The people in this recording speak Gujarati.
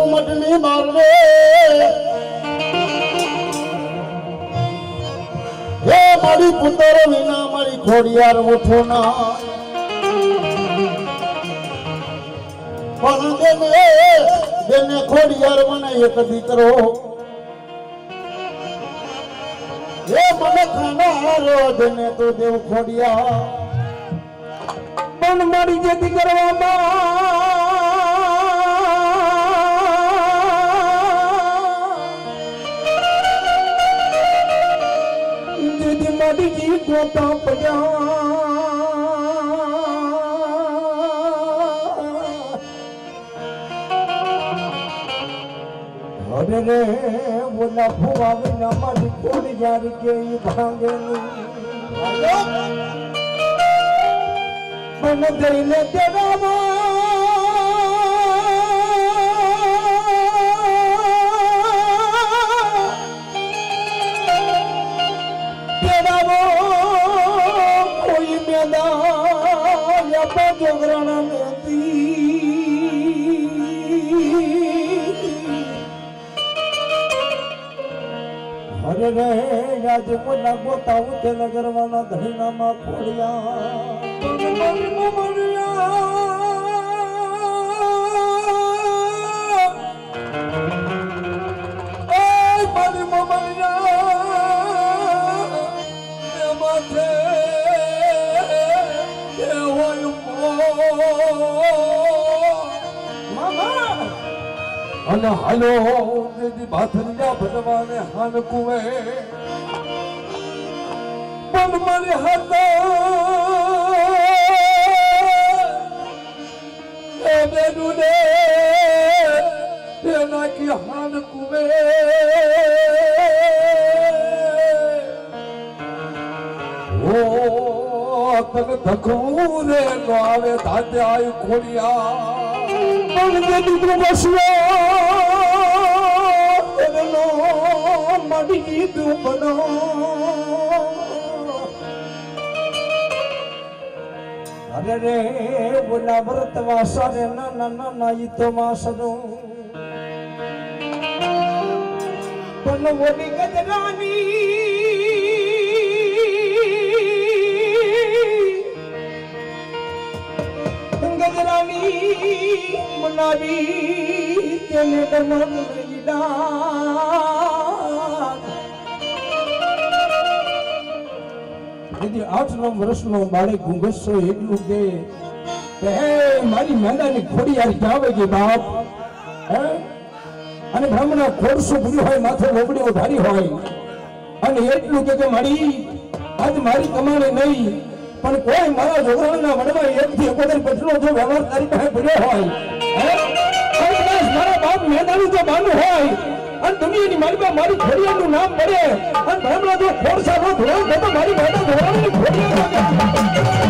કે બે હું માર રે હે મારી પુંદર વિના મારી ખોડિયાર ઉઠો ના પણ દેને દેને ખોડિયાર મને એક દીકરો. હે મને ખાનારો દેને તો દેવ ખોડિયા પણ મારી જેથી કરવામાં જી ગોતા પડ્યા. અરે રે બોલા ફુવા વિના મારી કોણ યાર કે ભાંગે મને દઈને તેડાવો અરે રે આજ બોલા ગોતા ઉતે નગરવાના ધણીનામાં ખોડિયા અને હાલો દીદી બાથરિયા ભગવાને હાન કુવે. પણ મારે હતા એ બેનું ને તેના કી હાન કુવે. ઓ તગ ધખું રે નો આવે ધાતે આય ખોડિયા. બોલા વ્રત વાસરે ના ના ના ના ઈ તો માસરો પણ મોડી ગજરાની ગજરાની મનાવી તેને દમન દીદી આઠ નવ વર્ષનો બાળક ઘૂંઘસો એટલું કે મારી મેદાની ખોડી યાર આવે કે બાપ? હે? અને બ્રાહ્મણ ખોરસો પૂરી હોય, માથે લોબડીઓ ધારી હોય? અને એટલું કે મારી, આજ મારી કમાણી નહીં, પણ કોઈ મારા જોગરાના વડમાં એકથી એકોતેર પછલો જો વ્યવહાર તારી પાસે પડ્યો હોય મારા બાપ મેદાની જો બાનું હોય અને દુનિયાની મારી પાસે મારી ખોડિયાનું નામ મળે અને બ્રાહ્મણ જો ખોરસા નો ધોરણ તો મારી મેદાન ધોરણની ખોડિયા